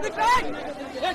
Hadi lan!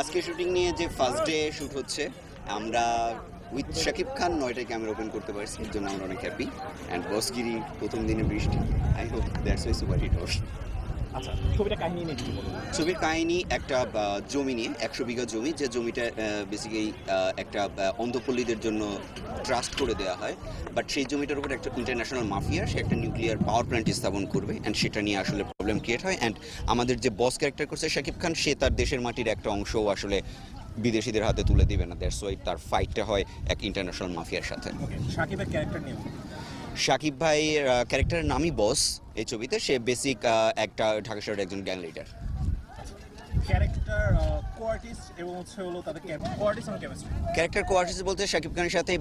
আজকে shooting নিয়ে যে ফার্স্ট ডে শুট হচ্ছে, আমরা উইথ শাকিব খান নয়টায় ক্যামেরা ওপেন করতে পারছি এর জন্য আমরা অনেক হ্যাপি অ্যান্ড বসগিরি প্রথম দিনে বৃষ্টি. I hope that's why super hit হবে আচ্ছা ছবিটা কাহিনী নিয়ে কি ছবির কাহিনী একটা জমি নিয়ে একশো বিঘা জমি যে জমিটা বেসিক্যালি একটা অন্ধপল্লীদের জন্য ট্রাস্ট করে দেওয়া হয়। বাট সেই জমিটার উপর একটা ইন্টারন্যাশনাল মাফিয়া সে একটা নিউক্লিয়ার পাওয়ার প্ল্যান্ট স্থাপন করবে অ্যান্ড সেটা নিয়ে আসলে প্রবলেম ক্রিয়েট হয়। অ্যান্ড আমাদের যে বস ক্যারেক্টার করছে শাকিব খান সে তার দেশের মাটির একটা অংশও আসলে বিদেশিদের হাতে তুলে দিবে না। দ্যাটস ওয়াই তার ফাইটটা হয় এক ইন্টারন্যাশনাল মাফিয়ার সাথে। ওকে সাকিবের ক্যারেক্টার নিয়ে। শাকিব ভাই ক্যারেক্টারের নামই বস এই ছবিতে। সে বেসিক একটা ঢাকা শহরের একজন গ্যাং লিডার ক্যারেক্টার কোয়ার্টিস এবং হচ্ছে হলো তাদের কোয়ার্টিস এবং কেমিস্ট্রি ক্যারেক্টার কোয়ার্টিস বলতে শাকিব খানের সাথে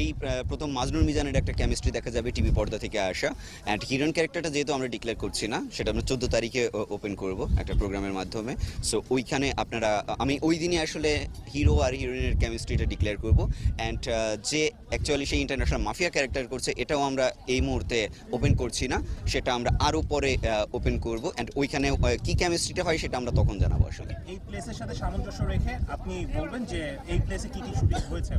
এই প্রথম মাজনুর মিজানের একটা কেমিস্ট্রি দেখা যাবে টিভি পর্দা থেকে আসা। অ্যান্ড হিরোইন ক্যারেক্টারটা যেহেতু আমরা ডিক্লেয়ার করছি না, সেটা আমরা চোদ্দ তারিখে ওপেন করব একটা প্রোগ্রামের মাধ্যমে। সো ওইখানে আপনারা আমি ওই দিনে আসলে হিরো আর হিরোইনের কেমিস্ট্রিটা ডিক্লেয়ার করব। অ্যান্ড যে অ্যাকচুয়ালি সেই ইন্টারন্যাশনাল মাফিয়া ক্যারেক্টার করছে, এটাও আমরা এই মুহূর্তে ওপেন করছি না। সেটা আমরা আরও পরে ওপেন করব। অ্যান্ড ওইখানে কী কেমিস্ট্রিটা হয় সেটা আমরা তখন জানাব আসলে এই প্লেসের সাথে সামঞ্জস্য রেখে আপনি বলবেন যে এই প্লেসে কি কি শুটিং হয়েছে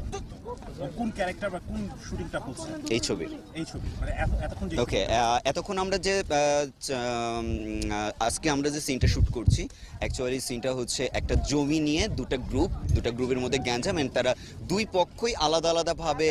কোন ক্যারেক্টার বা কোন শুটিংটা হচ্ছে। এই ছবির এই ছবি মানে এতক্ষণ ওকে এতক্ষণ আমরা যে আজকে আমরা যে সিনটা শুট করছি অ্যাকচুয়ালি সিনটা হচ্ছে একটা জমি নিয়ে দুটো গ্রুপ দুটো গ্রুপের মধ্যে গ্যাঞ্জাম তারা দুই পক্ষই আলাদা আলাদাভাবে